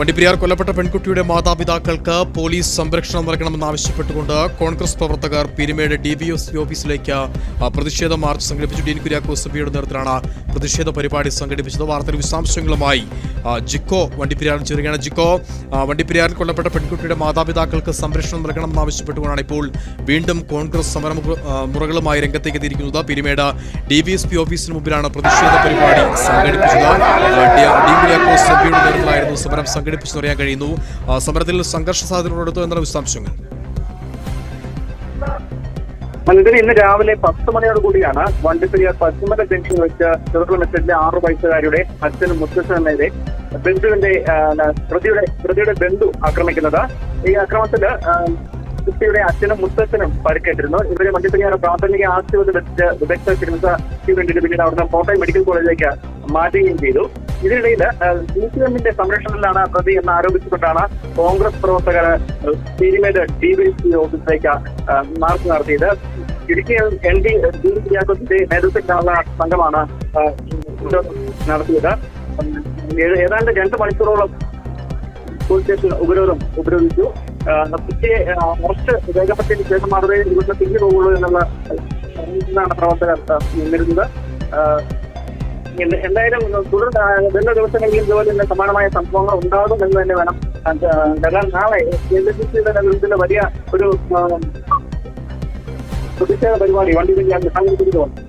വണ്ടിപ്പെരിയാർ കൊല്ലപ്പെട്ട പെൺകുട്ടിയുടെ മാതാപിതാക്കൾക്ക് പോലീസ് സംരക്ഷണം നൽകണമെന്നാവശ്യപ്പെട്ടുകൊണ്ട് കോൺഗ്രസ് പ്രവർത്തകർ പിരിമേട് ഡി ബി എസ് ഓഫീസിലേക്ക് പ്രതിഷേധ മാർച്ച് സംഘടിപ്പിച്ചു ഡീൻ കുര്യാക്കോസ് സഭയുടെ നേതൃത്വത്തിലാണ് പ്രതിഷേധ പരിപാടി സംഘടിപ്പിച്ചത്. വാർത്തയുടെ വിശദാംശങ്ങളുമായി ജിക്കോ വണ്ടിപ്പെരിയാറിൽ ചേരുകയാണ്. ജിക്കോ വണ്ടിപ്പിരിയാറിൽ കൊല്ലപ്പെട്ട പെൺകുട്ടിയുടെ മാതാപിതാക്കൾക്ക് സംരക്ഷണം നൽകണമെന്നാവശ്യപ്പെട്ടുകൊണ്ടാണ് ഇപ്പോൾ വീണ്ടും കോൺഗ്രസ് സമര മുറകളുമായി രംഗത്തേക്ക് എത്തിയിരിക്കുന്നത്. Peermade D V S P ഓഫീസിന് മുമ്പിലാണ് പ്രതിഷേധ പരിപാടി സംഘടിപ്പിച്ചത്. ഡി- കുര്യാക്കോസ് നേതൃത്വത്തിലായിരുന്നു സമരം സംഘടിപ്പിച്ചെന്നറിയാൻ കഴിയുന്നു. സമരത്തിൽ സംഘർഷ സാധ്യതകളെടുത്തു എന്നുള്ള വിശദാംശങ്ങൾ? മനുഷ്യന് ഇന്ന് രാവിലെ പത്ത് മണിയോട് കൂടിയാണ് വണ്ടിപ്പെരിയാർ പശ്ചിമല ജംഗ്ഷൻ വെച്ച് ചെറുകുളം എസ്റ്റേറ്റിലെ ആറ് വയസ്സുകാരുടെ അച്ഛനും മുത്തച്ഛനും ബന്ധുവിന്റെ പ്രതിയുടെ പ്രതിയുടെ ബന്ധു ആക്രമിക്കുന്നത്. ഈ അക്രമത്തിൽ കുട്ടിയുടെ അച്ഛനും മുത്തച്ഛനും പരിക്കേറ്റിരുന്നു. ഇവരെ വണ്ടിപ്പെരിയാർ പ്രാഥമിക ആശുപത്രി വെച്ച് വിദഗ്ധ ചികിത്സയ്ക്ക് വേണ്ടിയിട്ട് പിന്നീട് അവിടുന്ന് കോട്ടയം മെഡിക്കൽ കോളേജിലേക്ക് മാറ്റുകയും ചെയ്തു. ഇതിനിടയിൽ സി പി എമ്മിന്റെ സംരക്ഷണത്തിലാണ് പ്രതി എന്ന് ആരോപിച്ചുകൊണ്ടാണ് കോൺഗ്രസ് പ്രവർത്തകർ തിരുമേട് ഡി ബി സി ഓഫീസിലേക്ക് മാർച്ച് നടത്തിയത്. ഇടുക്കി എൻ ഡി ഡി വിദ്യാഭ്യാസത്തിന്റെ നേതൃത്വത്തിലുള്ള സംഘമാണ് നടത്തിയത്. ഏതാണ്ട് രണ്ട് മണിക്കൂറോളം പോലീസ് സ്റ്റേഷൻ ഉപരോധം ഉപരോധിച്ചു. പിറ്റേ കുട്ടിയെ വേഗപ്പെട്ടതിന് ശേഷം മാത്രമേ ഇവിടുന്ന് തിരിഞ്ഞു പോകുള്ളൂ എന്നുള്ള പ്രവർത്തകർ നിന്നിരുന്നത് എന്തായാലും തുടർ വരുന്ന ദിവസങ്ങളിൽ ഇതുപോലെ തന്നെ സമാനമായ സംഭവങ്ങൾ ഉണ്ടാകും എന്ന് തന്നെ വേണം. കാരണം നാളെ സിയുടെ നേതൃത്വത്തിൽ വലിയ ഒരു പ്രതിഷേധ പരിപാടി വണ്ടി സംഘടിപ്പിക്കുന്നുണ്ട്